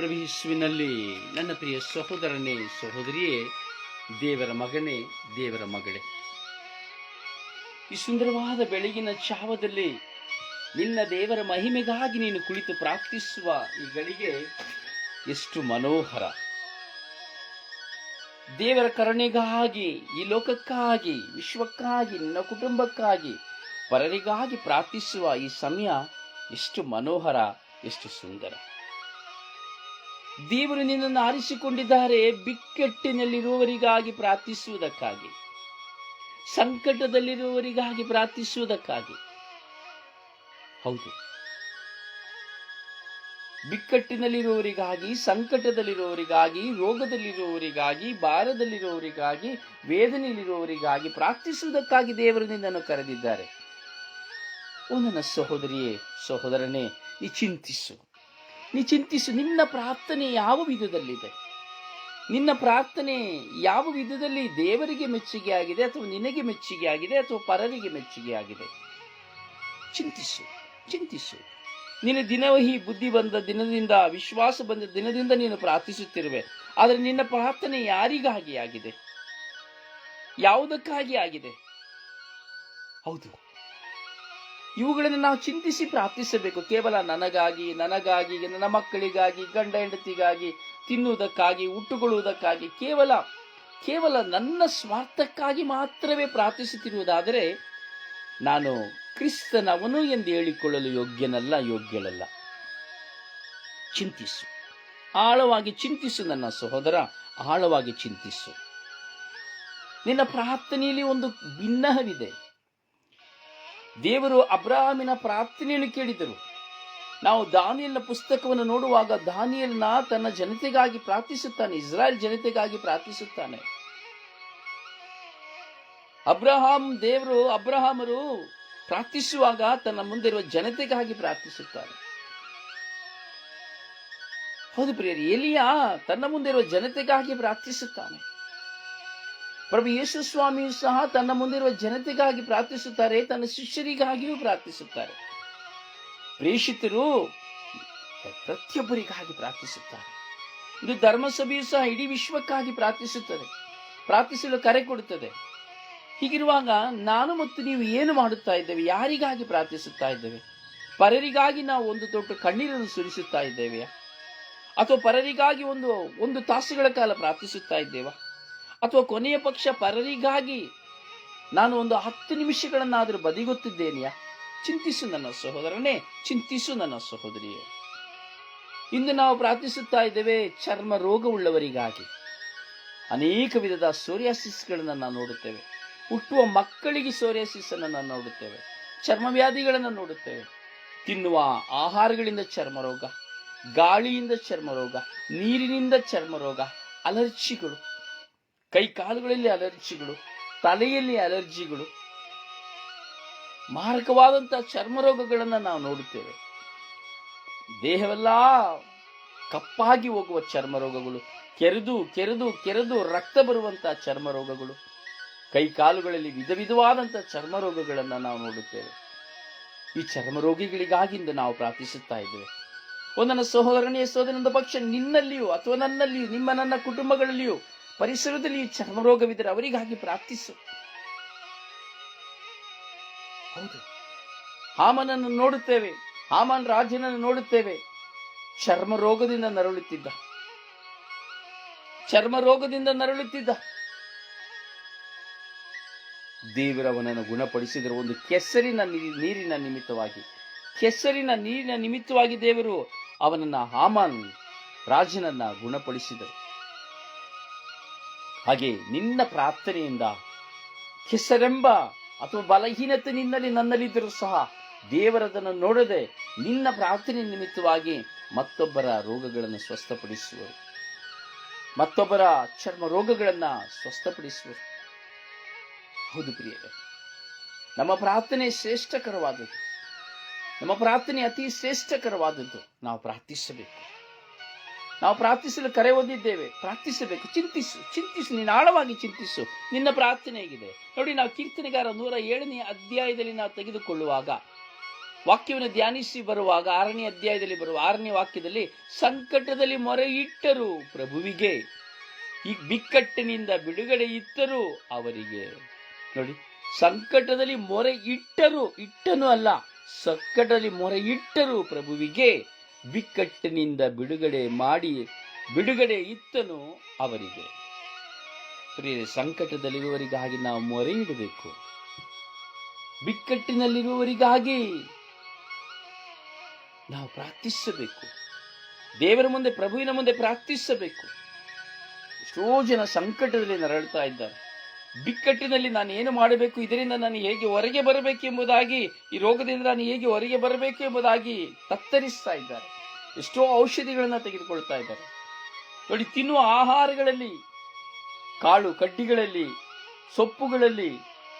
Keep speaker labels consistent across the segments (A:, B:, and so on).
A: ಪ್ರವೇಶಿಸುವಿನಲ್ಲಿ ನನ್ನ ಪ್ರಿಯ ಸಹೋದರನೇ, ಸಹೋದರಿಯೇ, ದೇವರ ಮಗನೇ, ದೇವರ ಮಗಳೇ. ಈ ಸುಂದರವಾದ ಬೆಳಗಿನ ಚಾವದಲ್ಲಿ ನಿನ್ನ ದೇವರ ಮಹಿಮೆಗಾಗಿ ನೀನು ಕುಳಿತು ಪ್ರಾರ್ಥಿಸುವ ಈ ಗಳಿಗೆ ಎಷ್ಟು ಮನೋಹರ. ದೇವರ ಕರುಣೆಗಾಗಿ, ಈ ಲೋಕಕ್ಕಾಗಿ, ವಿಶ್ವಕ್ಕಾಗಿ, ನಿನ್ನ ಕುಟುಂಬಕ್ಕಾಗಿ, ಪರರಿಗಾಗಿ ಪ್ರಾರ್ಥಿಸುವ ಈ ಸಮಯ ಎಷ್ಟು ಮನೋಹರ, ಎಷ್ಟು ಸುಂದರ. ದೇವರು ನಿನ್ನನ್ನು ಆರಿಸಿಕೊಂಡಿದ್ದಾರೆ, ಬಿಕ್ಕಟ್ಟಿನಲ್ಲಿರುವವರಿಗಾಗಿ ಪ್ರಾರ್ಥಿಸುವುದಕ್ಕಾಗಿ. ಸಂಕಟದಲ್ಲಿರುವವರಿಗಾಗಿ ಪ್ರಾರ್ಥಿಸುವುದಕ್ಕಾಗಿ. ಹೌದು. ಬಿಕ್ಕಟ್ಟಿನಲ್ಲಿರುವವರಿಗಾಗಿ, ಸಂಕಟದಲ್ಲಿರುವವರಿಗಾಗಿ, ರೋಗದಲ್ಲಿರುವವರಿಗಾಗಿ, ಭಾರದಲ್ಲಿರುವವರಿಗಾಗಿ, ವೇದನೆಯಲ್ಲಿರುವವರಿಗಾಗಿ ಪ್ರಾರ್ಥಿಸುವುದಕ್ಕಾಗಿ ದೇವರು ನಿನ್ನನ್ನು ಕರೆದಿದ್ದಾರೆ. ಓ ನನ್ನ ಸಹೋದರಿಯೇ, ಸಹೋದರನೇ ಈ ಚಿಂತಿಸು. ನೀ ಚಿಂತಿಸು, ನಿನ್ನ ಪ್ರಾರ್ಥನೆ ಯಾವ ವಿಧದಲ್ಲಿದೆ? ನಿನ್ನ ಪ್ರಾರ್ಥನೆ ಯಾವ ವಿಧದಲ್ಲಿ ದೇವರಿಗೆ ಮೆಚ್ಚುಗೆ ಆಗಿದೆ ಅಥವಾ ನಿನಗೆ ಮೆಚ್ಚುಗೆ ಆಗಿದೆ ಅಥವಾ ಪರರಿಗೆ ಮೆಚ್ಚುಗೆ ಆಗಿದೆ? ಚಿಂತಿಸು ಚಿಂತಿಸು. ನಿನ್ನ ದಿನವಹಿ ಬುದ್ಧಿ ಬಂದ ದಿನದಿಂದ, ವಿಶ್ವಾಸ ಬಂದ ದಿನದಿಂದ ನೀನು ಪ್ರಾರ್ಥಿಸುತ್ತಿರುವೆ. ಆದರೆ ನಿನ್ನ ಪ್ರಾರ್ಥನೆ ಯಾರಿಗಾಗಿ ಆಗಿದೆ? ಯಾವುದಕ್ಕಾಗಿ ಆಗಿದೆ? ಹೌದು ಇವುಗಳನ್ನು ನಾವು ಚಿಂತಿಸಿ ಪ್ರಾರ್ಥಿಸಬೇಕು. ಕೇವಲ ನನಗಾಗಿ ನನಗಾಗಿ, ನನ್ನ ಮಕ್ಕಳಿಗಾಗಿ, ಗಂಡ ಹೆಂಡತಿಗಾಗಿ, ತಿನ್ನುವುದಕ್ಕಾಗಿ, ಉಟ್ಟುಕೊಳ್ಳುವುದಕ್ಕಾಗಿ, ಕೇವಲ ಕೇವಲ ನನ್ನ ಸ್ವಾರ್ಥಕ್ಕಾಗಿ ಮಾತ್ರವೇ ಪ್ರಾರ್ಥಿಸುತ್ತಿರುವುದಾದರೆ ನಾನು ಕ್ರಿಸ್ತನವನು ಎಂದು ಹೇಳಿಕೊಳ್ಳಲು ಯೋಗ್ಯನಲ್ಲ, ಯೋಗ್ಯಳಲ್ಲ. ಚಿಂತಿಸು. ಆಳವಾಗಿ ಚಿಂತಿಸು ನನ್ನ ಸಹೋದರ, ಆಳವಾಗಿ ಚಿಂತಿಸು. ನಿನ್ನ ಪ್ರಾರ್ಥನೆಯಲ್ಲಿ ಒಂದು ಭಿನ್ನಹವಿದೆ ದೇವರು ಅಬ್ರಾಹಮಿನ ಪ್ರಾರ್ಥನೆಯನ್ನು ಕೇಳಿದರು. ನಾವು ದಾನಿಯಲ್ನ ಪುಸ್ತಕವನ್ನು ನೋಡುವಾಗ ದಾನಿಯಲ್ನ ತನ್ನ ಜನತೆಗಾಗಿ ಪ್ರಾರ್ಥಿಸುತ್ತಾನೆ, ಇಸ್ರಾಯೇಲ್ ಜನತೆಗಾಗಿ ಪ್ರಾರ್ಥಿಸುತ್ತಾನೆ. ಅಬ್ರಹಾಂ ದೇವರು, ಅಬ್ರಹಾಮರು ಪ್ರಾರ್ಥಿಸುವಾಗ ತನ್ನ ಮುಂದಿರುವ ಜನತೆಗಾಗಿ ಪ್ರಾರ್ಥಿಸುತ್ತಾರೆ. ಹೌದು ಪ್ರಿಯರಿ, ಎಲಿಯ ತನ್ನ ಮುಂದಿರುವ ಜನತೆಗಾಗಿ ಪ್ರಾರ್ಥಿಸುತ್ತಾನೆ. ಪ್ರಭು ಯೇಸು ಸ್ವಾಮಿಯು ಸಹ ತನ್ನ ಮುಂದಿರುವ ಜನತೆಗಾಗಿ ಪ್ರಾರ್ಥಿಸುತ್ತಾರೆ, ತನ್ನ ಶಿಷ್ಯರಿಗಾಗಿಯೂ ಪ್ರಾರ್ಥಿಸುತ್ತಾರೆ. ಪ್ರೇಷಿತರು ಪ್ರತಿಯೊಬ್ಬರಿಗಾಗಿ ಪ್ರಾರ್ಥಿಸುತ್ತಾರೆ. ಇದು ಧರ್ಮಸಭೆಯು ಸಹ ಇಡೀ ವಿಶ್ವಕ್ಕಾಗಿ ಪ್ರಾರ್ಥಿಸುತ್ತದೆ, ಪ್ರಾರ್ಥಿಸಲು ಕರೆ ಕೊಡುತ್ತದೆ. ಹೀಗಿರುವಾಗ ನಾನು ಮತ್ತು ನೀವು ಏನು ಮಾಡುತ್ತಾ ಇದ್ದೇವೆ, ಯಾರಿಗಾಗಿ ಪ್ರಾರ್ಥಿಸುತ್ತಾ ಇದ್ದೇವೆ? ಪರರಿಗಾಗಿ ನಾವು ಒಂದು ತೊಟ್ಟು ಕಣ್ಣೀರನ್ನು ಸುರಿಸುತ್ತಾ ಇದ್ದೇವೆಯಾ? ಅಥವಾ ಪರರಿಗಾಗಿ ಒಂದು ಒಂದು ತಾಸುಗಳ ಕಾಲ ಪ್ರಾರ್ಥಿಸುತ್ತಾ ಇದ್ದೇವಾ? ಅಥವಾ ಕೊನೆಯ ಪಕ್ಷ ಪರರಿಗಾಗಿ ನಾನು ಒಂದು ಹತ್ತು ನಿಮಿಷಗಳನ್ನಾದರೂ ಬದಿಗೊತ್ತಿದ್ದೇನೆಯ? ಚಿಂತಿಸು ನನ್ನ ಸಹೋದರನೇ, ಚಿಂತಿಸು ನನ್ನ ಸಹೋದರಿಯೇ. ಇಂದು ನಾವು ಪ್ರಾರ್ಥಿಸುತ್ತಾ ಇದ್ದೇವೆ ಚರ್ಮ ರೋಗವುಳ್ಳವರಿಗಾಗಿ. ಅನೇಕ ವಿಧದ ಸೋರಿಯಾಸಿಸ್ಗಳನ್ನು ನಾವು ನೋಡುತ್ತೇವೆ. ಹುಟ್ಟುವ ಮಕ್ಕಳಿಗೆ ಸೋರಿಯಾಸಿಸ್ ಅನ್ನು ನಾವು ನೋಡುತ್ತೇವೆ. ಚರ್ಮ ವ್ಯಾಧಿಗಳನ್ನು ನೋಡುತ್ತೇವೆ. ತಿನ್ನುವ ಆಹಾರಗಳಿಂದ ಚರ್ಮ ರೋಗ, ಗಾಳಿಯಿಂದ ಚರ್ಮ ರೋಗ, ನೀರಿನಿಂದ ಚರ್ಮ ರೋಗ, ಅಲರ್ಜಿಗಳು ಕೈ ಕಾಲುಗಳಲ್ಲಿ ಅಲರ್ಜಿಗಳು, ತಲೆಯಲ್ಲಿ ಅಲರ್ಜಿಗಳು. ಮಾರಕವಾದಂತಹ ಚರ್ಮ ರೋಗಗಳನ್ನು ನಾವು ನೋಡುತ್ತೇವೆ. ದೇಹವೆಲ್ಲ ಕಪ್ಪಾಗಿ ಹೋಗುವ ಚರ್ಮ ರೋಗಗಳು, ಕೆರೆದು ಕೆರೆದು ಕೆರೆದು ರಕ್ತ ಬರುವಂತಹ ಚರ್ಮ ರೋಗಗಳು, ಕೈ ಕಾಲುಗಳಲ್ಲಿ ವಿಧ ವಿಧವಾದಂತಹ ಚರ್ಮ ರೋಗಗಳನ್ನು ನಾವು ನೋಡುತ್ತೇವೆ. ಈ ಚರ್ಮ ರೋಗಿಗಳಿಗಾಗಿ ಇಂದು ನಾವು ಪ್ರಾರ್ಥಿಸುತ್ತಾ ಇದ್ದೇವೆ. ಒಂದನ ಸಹೋದರನೇ ಸೋದನದ ಪಕ್ಷ, ನಿನ್ನಲ್ಲಿಯೂ ಅಥವಾ ನನ್ನಲ್ಲಿಯೂ, ನಿಮ್ಮ ನನ್ನ ಕುಟುಂಬಗಳಲ್ಲಿಯೂ ಪರಿಸರದಲ್ಲಿ ಚರ್ಮ ರೋಗವಿದ್ದರೆ ಅವರಿಗಾಗಿ ಪ್ರಾರ್ಥಿಸು. ಹೌದು. ಹಾಮನನ್ನು ನೋಡುತ್ತೇವೆ. ಹಾಮನ್ ರಾಜನನ್ನು ನೋಡುತ್ತೇವೆ. ಚರ್ಮ ರೋಗದಿಂದ ನರಳುತ್ತಿದ್ದ. ಚರ್ಮ ರೋಗದಿಂದ ನರಳುತ್ತಿದ್ದ ದೇವರವನನ್ನು ಗುಣಪಡಿಸಿದರೆ. ಒಂದು ಕೆಸರಿನ ನೀರಿನ ನಿಮಿತ್ತವಾಗಿ. ಕೆಸರಿನ ನೀರಿನ ನಿಮಿತ್ತವಾಗಿ ದೇವರು ಅವನನ್ನ ಹಾಮನ್ ರಾಜನನ್ನ ಗುಣಪಡಿಸಿದರು. ಹಾಗೆ ನಿನ್ನ ಪ್ರಾರ್ಥನೆಯಿಂದ ಕೆಸರೆಂಬ ಅಥವಾ ಬಲಹೀನತೆ ನಿನ್ನಲ್ಲಿ ನನ್ನಲ್ಲಿದ್ದರೂ ಸಹ ದೇವರದನ್ನು ನೋಡದೆ ನಿನ್ನ ಪ್ರಾರ್ಥನೆ ನಿಮಿತ್ತವಾಗಿ ಮತ್ತೊಬ್ಬರ ರೋಗಗಳನ್ನು ಸ್ವಸ್ಥಪಡಿಸುವರು. ಮತ್ತೊಬ್ಬರ ಚರ್ಮ ರೋಗಗಳನ್ನ ಸ್ವಸ್ಥಪಡಿಸುವರು. ಹೌದು ಪ್ರಿಯರೇ, ನಮ್ಮ ಪ್ರಾರ್ಥನೆ ಶ್ರೇಷ್ಠಕರವಾದದ್ದು. ನಮ್ಮ ಪ್ರಾರ್ಥನೆ ಅತಿ ಶ್ರೇಷ್ಠಕರವಾದದ್ದು. ನಾವು ಪ್ರಾರ್ಥಿಸಬೇಕು. ನಾವು ಪ್ರಾರ್ಥಿಸಲು ಕರೆ ಓದಿದ್ದೇವೆ ಪ್ರಾರ್ಥಿಸಬೇಕು. ಚಿಂತಿಸು. ಚಿಂತಿಸು. ನೀನು ಆಳವಾಗಿ ಚಿಂತಿಸು. ನಿನ್ನ ಪ್ರಾರ್ಥನೆ ಹೇಗಿದೆ. ನೋಡಿ, ನಾವು ಕೀರ್ತನೆಗಾರ ನೂರ ಏಳನೇ ಅಧ್ಯಾಯದಲ್ಲಿ ನಾವು ತೆಗೆದುಕೊಳ್ಳುವಾಗ, ವಾಕ್ಯವನ್ನು ಧ್ಯಾನಿಸಿ ಬರುವಾಗ, ಆರನೇ ಅಧ್ಯಾಯದಲ್ಲಿ ಬರುವ, ಆರನೇ ವಾಕ್ಯದಲ್ಲಿ, ಸಂಕಟದಲ್ಲಿ ಮೊರೆ ಇಟ್ಟರು ಪ್ರಭುವಿಗೆ. ಈ ಬಿಕ್ಕಟ್ಟಿನಿಂದ ಬಿಡುಗಡೆ ಇತ್ತರು ಅವರಿಗೆ. ನೋಡಿ, ಸಂಕಟದಲ್ಲಿ ಮೊರೆ ಇಟ್ಟರು ಇಟ್ಟನು ಅಲ್ಲ, ಸಂಕಟದಲ್ಲಿ ಮೊರೆ ಇಟ್ಟರು ಪ್ರಭುವಿಗೆ. ಬಿಕ್ಕಟ್ಟಿನಿಂದ ಬಿಡುಗಡೆ ಮಾಡಿ ಬಿಡುಗಡೆ ಇತ್ತನು ಅವರಿಗೆ. ಪ್ರಿಯ ಸಂಕಟದಲ್ಲಿರುವವರಿಗಾಗಿ ನಾವು ಮೊರೆ ಇಡಬೇಕು ಬಿಕ್ಕಟ್ಟಿನಲ್ಲಿರುವವರಿಗಾಗಿ ನಾವು ಪ್ರಾರ್ಥಿಸಬೇಕು. ದೇವರ ಮುಂದೆ, ಪ್ರಭುವಿನ ಮುಂದೆ ಪ್ರಾರ್ಥಿಸಬೇಕು. ಎಷ್ಟೋ ಜನ ಸಂಕಟದಲ್ಲಿ ನರಳ್ತಾ ಇದ್ದಾರೆ. ಬಿಕ್ಕಟ್ಟಿನಲ್ಲಿ ನಾನು ಏನು ಮಾಡಬೇಕು? ಇದರಿಂದ ನಾನು ಹೇಗೆ ಹೊರಗೆ ಬರಬೇಕು ಎಂಬುದಾಗಿ, ಈ ರೋಗದಿಂದ ನಾನು ಹೇಗೆ ಹೊರಗೆ ಬರಬೇಕು ಎಂಬುದಾಗಿ ತತ್ತರಿಸ್ತಾ ಇದ್ದಾರೆ. ಎಷ್ಟೋ ಔಷಧಿಗಳನ್ನ ತೆಗೆದುಕೊಳ್ತಾ ಇದ್ದಾರೆ. ನೋಡಿ, ತಿನ್ನುವ ಆಹಾರಗಳಲ್ಲಿ, ಕಾಳು ಕಡ್ಡಿಗಳಲ್ಲಿ, ಸೊಪ್ಪುಗಳಲ್ಲಿ,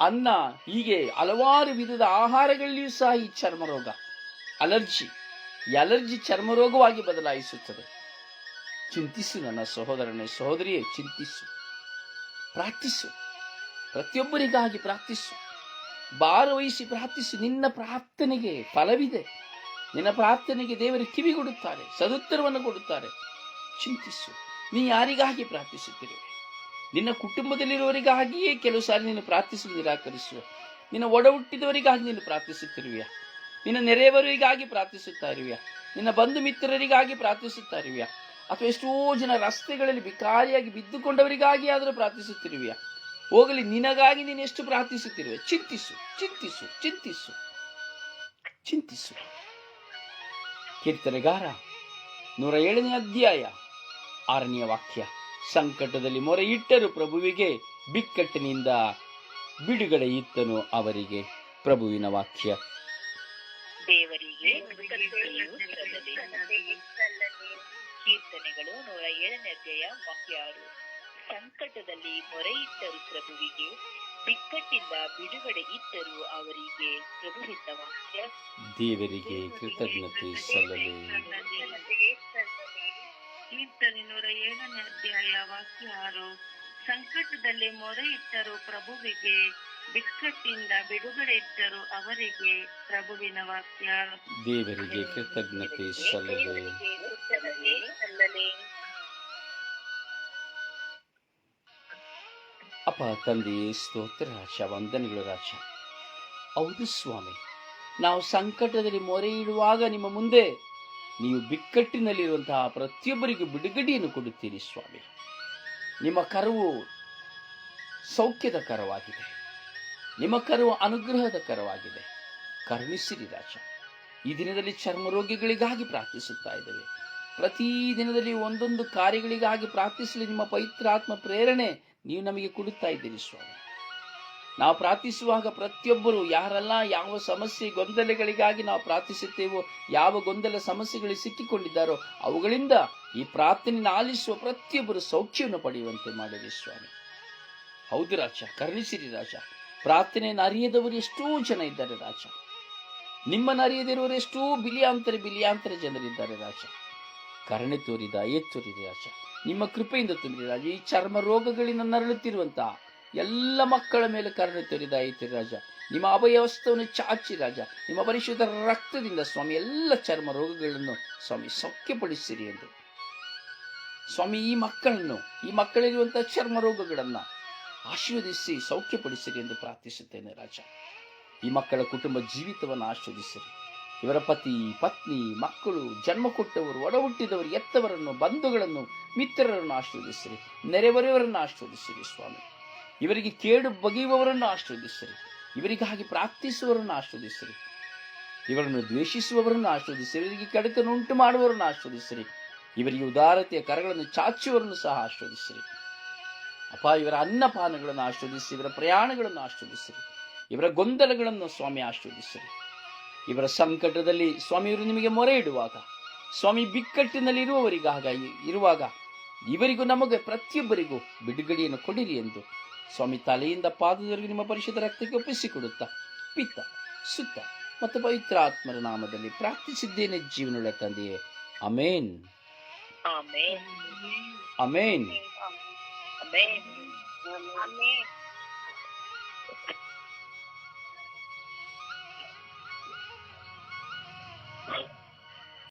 A: ಅನ್ನ, ಹೀಗೆ ಹಲವಾರು ವಿಧದ ಆಹಾರಗಳಲ್ಲಿಯೂ ಸಹ ಈ ಚರ್ಮರೋಗ, ಅಲರ್ಜಿ. ಈ ಅಲರ್ಜಿ ಚರ್ಮರೋಗವಾಗಿ ಬದಲಾಯಿಸುತ್ತದೆ. ಚಿಂತಿಸು ನನ್ನ ಸಹೋದರನೇ, ಸಹೋದರಿಯೇ, ಚಿಂತಿಸು. ಪ್ರಾರ್ಥಿಸು. ಪ್ರತಿಯೊಬ್ಬರಿಗಾಗಿ ಪ್ರಾರ್ಥಿಸು. ಭಾರವಹಿಸಿ ಪ್ರಾರ್ಥಿಸು. ನಿನ್ನ ಪ್ರಾರ್ಥನೆಗೆ ಫಲವಿದೆ. ನಿನ್ನ ಪ್ರಾರ್ಥನೆಗೆ ದೇವರು ಕಿವಿಗೊಡುತ್ತಾರೆ ಸದುತ್ತರವನ್ನು ಕೊಡುತ್ತಾರೆ. ಚಿಂತಿಸು. ನೀ ಯಾರಿಗಾಗಿ ಪ್ರಾರ್ಥಿಸುತ್ತಿರುವೆ ನಿನ್ನ ಕುಟುಂಬದಲ್ಲಿರುವವರಿಗಾಗಿಯೇ ಕೆಲವು ಸಾರಿ ನೀನು ಪ್ರಾರ್ಥಿಸಲು ನಿರಾಕರಿಸುವ. ನಿನ್ನ ಒಡ ಹುಟ್ಟಿದವರಿಗಾಗಿ ನೀನು ಪ್ರಾರ್ಥಿಸುತ್ತಿರುವೆಯಾ ನಿನ್ನ ನೆರೆಯವರಿಗಾಗಿ ಪ್ರಾರ್ಥಿಸುತ್ತಾ ಇರುವೆಯಾ ನಿನ್ನ ಬಂಧು ಮಿತ್ರರಿಗಾಗಿ ಪ್ರಾರ್ಥಿಸುತ್ತಾ ಇರುವೆಯಾ ಅಥವಾ ಎಷ್ಟೋ ಜನ ರಸ್ತೆಗಳಲ್ಲಿ ಬಿಕಾರಿಯಾಗಿ ಬಿದ್ದುಕೊಂಡವರಿಗಾಗಿ ಆದರೂ ಪ್ರಾರ್ಥಿಸುತ್ತಿರುವೆಯಾ ಹೋಗಲಿ, ನಿನಗಾಗಿ ನೀನು ಎಷ್ಟು ಪ್ರಾರ್ಥಿಸುತ್ತಿರುವೆ? ಚಿಂತಿಸು ಚಿಂತಿಸು ಚಿಂತಿಸು ಚಿಂತಿಸು. ಕೀರ್ತನೆಗಾರ, ನೂರ ಏಳನೇ ಅಧ್ಯಾಯ, ಆರನೆಯ ವಾಕ್ಯ. ಸಂಕಟದಲ್ಲಿ ಮೊರೆ ಇಟ್ಟರು ಪ್ರಭುವಿಗೆ, ಬಿಕ್ಕಟ್ಟಿನಿಂದ ಬಿಡುಗಡೆ ಇತ್ತನು ಅವರಿಗೆ. ಪ್ರಭುವಿನ ವಾಕ್ಯ.
B: ದೇವರಿಗೆ. ಕೀರ್ತನೆಗಳು ನೂರ ಏಳನೇ ಅಧ್ಯಾಯ ವಾಕ್ಯ ಸಂಕಟದಲ್ಲಿ ಮೊರೆಯಿಟ್ಟರು ಪ್ರಭುವಿಗೆ ಬಿಕ್ಕಟ್ಟಿಂದ ಬಿಡುಗಡೆ ಇಟ್ಟರು ಅವರಿಗೆ ಪ್ರಭುವಿದ್ದ ವಾಕ್ಯ.
A: ದೇವರಿಗೆ ಕೃತಜ್ಞತೆ ಸಲ್ಲಲಿ.
C: ಕೀರ್ತನೆ ನೂರ ಏಳನೇ ಅಧ್ಯಾಯ ವಾಕ್ಯ ಆರು ಸಂಕಟದಲ್ಲಿ ಮೊರೆ ಇಟ್ಟರು ಪ್ರಭುವಿಗೆ ಬಿಕ್ಕಟ್ಟಿಂದ ಬಿಡುಗಡೆ ಇಟ್ಟರು ಅವರಿಗೆ ಪ್ರಭುವಿನ ವಾಕ್ಯ.
A: ದೇವರಿಗೆ ಕೃತಜ್ಞತೆ ಸಲ್ಲಲಿ. ಅಪ್ಪ ತಂದೆಯೇ ಸ್ತೋತ್ರ ರಾಜ ವಂದನೆಗಳು ರಾಜ. ಹೌದು ಸ್ವಾಮಿ, ನಾವು ಸಂಕಟದಲ್ಲಿ ಮೊರೆ ಇಡುವಾಗ ನಿಮ್ಮ ಮುಂದೆ ನೀವು ಬಿಕ್ಕಟ್ಟಿನಲ್ಲಿರುವಂತಹ ಪ್ರತಿಯೊಬ್ಬರಿಗೂ ಬಿಡುಗಡೆಯನ್ನು ಕೊಡುತ್ತೀರಿ ಸ್ವಾಮಿ. ನಿಮ್ಮ ಕರವು ಸೌಖ್ಯದ ಕರವಾಗಿದೆ ನಿಮ್ಮ ಕರವು ಅನುಗ್ರಹದ ಕರವಾಗಿದೆ ಕರುಣಿಸಿರಿ ರಾಜ. ಈ ದಿನದಲ್ಲಿ ಚರ್ಮ ರೋಗಿಗಳಿಗಾಗಿ ಪ್ರಾರ್ಥಿಸುತ್ತಾ ಇದ್ದೇವೆ. ಪ್ರತಿ ದಿನದಲ್ಲಿ ಒಂದೊಂದು ಕಾರ್ಯಗಳಿಗಾಗಿ ಪ್ರಾರ್ಥಿಸಲು ನಿಮ್ಮ ಪವಿತ್ರಾತ್ಮ ಪ್ರೇರಣೆ ನೀವು ನಮಗೆ ಕೊಡುತ್ತಾ ಇದ್ದೀರಿ ಸ್ವಾಮಿ. ನಾವು ಪ್ರಾರ್ಥಿಸುವಾಗ ಪ್ರತಿಯೊಬ್ಬರು ಯಾರೆಲ್ಲ ಯಾವ ಸಮಸ್ಯೆ, ಗೊಂದಲಗಳಿಗಾಗಿ ನಾವು ಪ್ರಾರ್ಥಿಸುತ್ತೇವೋ, ಯಾವ ಗೊಂದಲ ಸಮಸ್ಯೆಗಳು ಸಿಕ್ಕಿಕೊಂಡಿದ್ದಾರೋ, ಅವುಗಳಿಂದ ಈ ಪ್ರಾರ್ಥನೆ ಆಲಿಸುವ ಪ್ರತಿಯೊಬ್ಬರು ಸೌಖ್ಯವನ್ನು ಪಡೆಯುವಂತೆ ಮಾಡಿರಿ ಸ್ವಾಮಿ. ಹೌದು ರಾಜ, ಕರುಣಿಸಿರಿ ರಾಜ. ಪ್ರಾರ್ಥನೆಯನ್ನು ಅರಿಯದವರು ಎಷ್ಟೋ ಜನ ಇದ್ದಾರೆ ರಾಜ. ನಿಮ್ಮನ್ನು ಅರಿಯದಿರುವರು ಎಷ್ಟೋ ಬಿಲಿಯಾಂತರ ಬಿಲಿಯಾಂತರ ಜನರಿದ್ದಾರೆ ರಾಜ. ಕರುಣೆ ತೋರಿದ ಎತ್ತೋರಿದೆ ರಾಜ. ನಿಮ್ಮ ಕೃಪೆಯಿಂದ ರಾಜ. ಈ ಚರ್ಮ ರೋಗಗಳಿಂದ ನರಳುತ್ತಿರುವಂತಹ ಎಲ್ಲ ಮಕ್ಕಳ ಮೇಲೆ ಕರುಣೆ ತೋರಿದ ಐತಿ ರಾಜ. ನಿಮ್ಮ ಅವಯವಸ್ಥವನ್ನು ಚಾಚಿ ರಾಜ. ನಿಮ್ಮ ಪರಿಶುದ್ಧ ರಕ್ತದಿಂದ ಸ್ವಾಮಿ, ಎಲ್ಲ ಚರ್ಮ ರೋಗಗಳನ್ನು ಸ್ವಾಮಿ ಸೌಖ್ಯಪಡಿಸಿರಿ ಎಂದು. ಸ್ವಾಮಿ, ಈ ಮಕ್ಕಳನ್ನು, ಈ ಮಕ್ಕಳಿರುವಂತಹ ಚರ್ಮ ರೋಗಗಳನ್ನು ಆಶೀರ್ವದಿಸಿ, ಸೌಖ್ಯಪಡಿಸಿರಿ ಎಂದು ಪ್ರಾರ್ಥಿಸುತ್ತೇನೆ ರಾಜ. ಈ ಮಕ್ಕಳ ಕುಟುಂಬ ಜೀವಿತವನ್ನು ಆಶೀರ್ವದಿಸಿರಿ. ಇವರ ಪತಿ, ಪತ್ನಿ, ಮಕ್ಕಳು, ಜನ್ಮ ಕೊಟ್ಟವರು ಒಡಹುಟ್ಟಿದವರು ಎತ್ತವರನ್ನು, ಬಂಧುಗಳನ್ನು, ಮಿತ್ರರನ್ನು ಆಶೀರ್ವದಿಸಿರಿ. ನೆರೆಹೊರೆಯವರನ್ನು ಆಶೀರ್ವದಿಸಿರಿ ಸ್ವಾಮಿ. ಇವರಿಗೆ ಕೇಡು ಬಗೆಯುವವರನ್ನು ಆಶೀರ್ವದಿಸಿರಿ. ಇವರಿಗಾಗಿ ಪ್ರಾರ್ಥಿಸುವವರನ್ನು ಆಶೀರ್ವದಿಸಿರಿ. ಇವರನ್ನು ದ್ವೇಷಿಸುವವರನ್ನು ಆಶೀರ್ವದಿಸಿರಿ. ಇವರಿಗೆ ಕಡಕನುಂಟು ಮಾಡುವವರನ್ನು ಆಶೀರ್ವದಿಸಿರಿ. ಇವರಿಗೆ ಉದಾರತೆಯ ಕರಗಳನ್ನು ಚಾಚುವವರನ್ನು ಸಹ ಆಶೀರ್ವದಿಸಿರಿ. ಅಪ್ಪ, ಇವರ ಅನ್ನಪಾನಗಳನ್ನು ಆಶೀರ್ವದಿಸಿ ಇವರ ಪ್ರಯಾಣಗಳನ್ನು ಆಶೀರ್ವದಿಸಿರಿ. ಇವರ ಗೊಂದಲಗಳನ್ನು ಸ್ವಾಮಿ ಆಶೀರ್ವದಿಸಿರಿ. ಇವರ ಸಂಕಟದಲ್ಲಿ ಸ್ವಾಮಿ ಇವರು ನಿಮಗೆ ಮೊರೆ ಇಡುವಾಗ ಸ್ವಾಮಿ ಬಿಕ್ಕಟ್ಟಿನಲ್ಲಿ ಇರುವವರಿಗಾಗ ಇರುವಾಗ ಇವರಿಗೂ ನಮಗೆ ಪ್ರತಿಯೊಬ್ಬರಿಗೂ ಬಿಡುಗಡೆಯನ್ನು ಕೊಡಿರಿ ಎಂದು ಸ್ವಾಮಿ ತಲೆಯಿಂದ ಪಾದದವರೆಗೂ ನಿಮ್ಮ ಪರಿಶುದ್ಧ ರಕ್ತಕ್ಕೆ ಒಪ್ಪಿಸಿಕೊಡುತ್ತಾ ಪಿತ್ತ ಸುತ್ತ ಮತ್ತು ಪವಿತ್ರ ಆತ್ಮರ ನಾಮದಲ್ಲಿ ಪ್ರಾರ್ಥಿಸಿದ್ದೇನೆ ಜೀವನಗಳ ತಂದೆಯೇ. Amen amen.